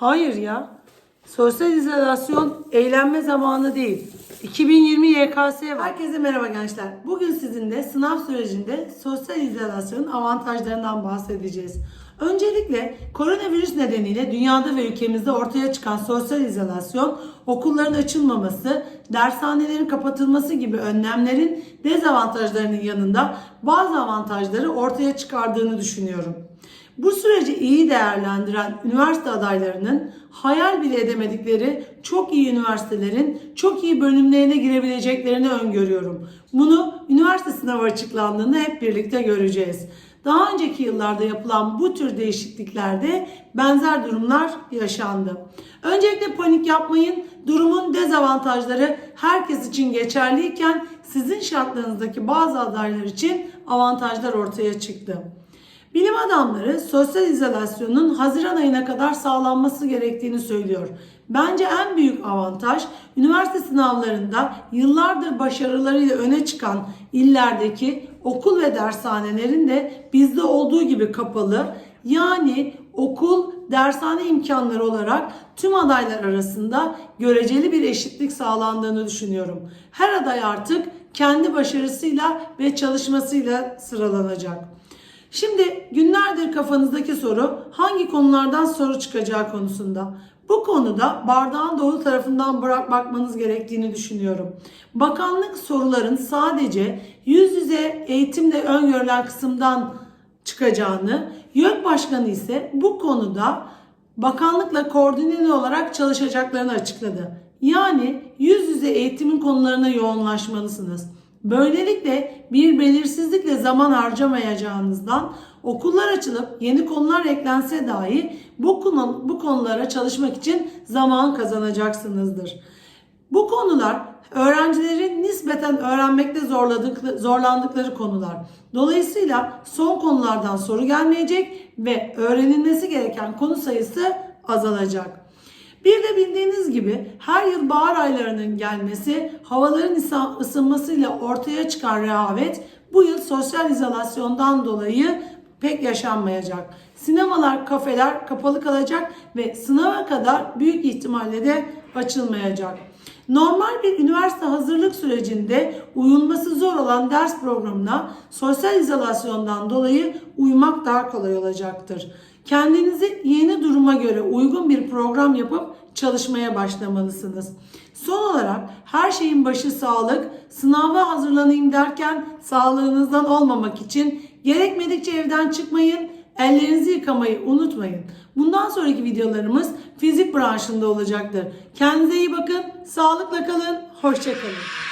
Hayır ya. Sosyal izolasyon eğlenme zamanı değil. 2020 YKS var. Herkese merhaba gençler. Bugün sizinle sınav sürecinde sosyal izolasyonun avantajlarından bahsedeceğiz. Öncelikle koronavirüs nedeniyle dünyada ve ülkemizde ortaya çıkan sosyal izolasyon, okulların açılmaması, dershanelerin kapatılması gibi önlemlerin dezavantajlarının yanında bazı avantajları ortaya çıkardığını düşünüyorum. Bu süreci iyi değerlendiren üniversite adaylarının hayal bile edemedikleri çok iyi üniversitelerin çok iyi bölümlerine girebileceklerini öngörüyorum. Bunu üniversite sınavı açıklandığında hep birlikte göreceğiz. Daha önceki yıllarda yapılan bu tür değişikliklerde benzer durumlar yaşandı. Öncelikle panik yapmayın. Durumun dezavantajları herkes için geçerliyken sizin şartlarınızdaki bazı adaylar için avantajlar ortaya çıktı. Bilim adamları sosyal izolasyonun Haziran ayına kadar sağlanması gerektiğini söylüyor. Bence en büyük avantaj üniversite sınavlarında yıllardır başarılarıyla öne çıkan illerdeki okul ve dershanelerin de bizde olduğu gibi kapalı. Yani okul dershane imkanları olarak tüm adaylar arasında göreceli bir eşitlik sağlandığını düşünüyorum. Her aday artık kendi başarısıyla ve çalışmasıyla sıralanacak. Şimdi günlerdir kafanızdaki soru hangi konulardan soru çıkacağı konusunda. Bu konuda bardağın dolu tarafından bırak bakmanız gerektiğini düşünüyorum. Bakanlık soruların sadece yüz yüze eğitimle öngörülen kısımdan çıkacağını, YÖK Başkanı ise bu konuda bakanlıkla koordineli olarak çalışacaklarını açıkladı. Yani yüz yüze eğitimin konularına yoğunlaşmalısınız. Böylelikle bir belirsizlikle zaman harcamayacağınızdan okullar açılıp yeni konular eklense dahi bu, konu, bu konulara çalışmak için zaman kazanacaksınızdır. Bu konular öğrencilerin nispeten öğrenmekte zorladık, zorlandıkları konular. Dolayısıyla son konulardan soru gelmeyecek ve öğrenilmesi gereken konu sayısı azalacak. Bir de bildiğiniz gibi her yıl bahar aylarının gelmesi, havaların ısınmasıyla ortaya çıkan rehavet bu yıl sosyal izolasyondan dolayı pek yaşanmayacak. Sinemalar, kafeler kapalı kalacak ve sınava kadar büyük ihtimalle de açılmayacak. Normal bir üniversite hazırlık sürecinde uyulması zor olan ders programına sosyal izolasyondan dolayı uymak daha kolay olacaktır. Kendinizi yeni duruma göre uygun bir program yapıp çalışmaya başlamalısınız. Son olarak her şeyin başı sağlık. Sınava hazırlanayım derken sağlığınızdan olmamak için gerekmedikçe evden çıkmayın. Ellerinizi yıkamayı unutmayın. Bundan sonraki videolarımız fizik branşında olacaktır. Kendinize iyi bakın, sağlıkla kalın, hoşçakalın.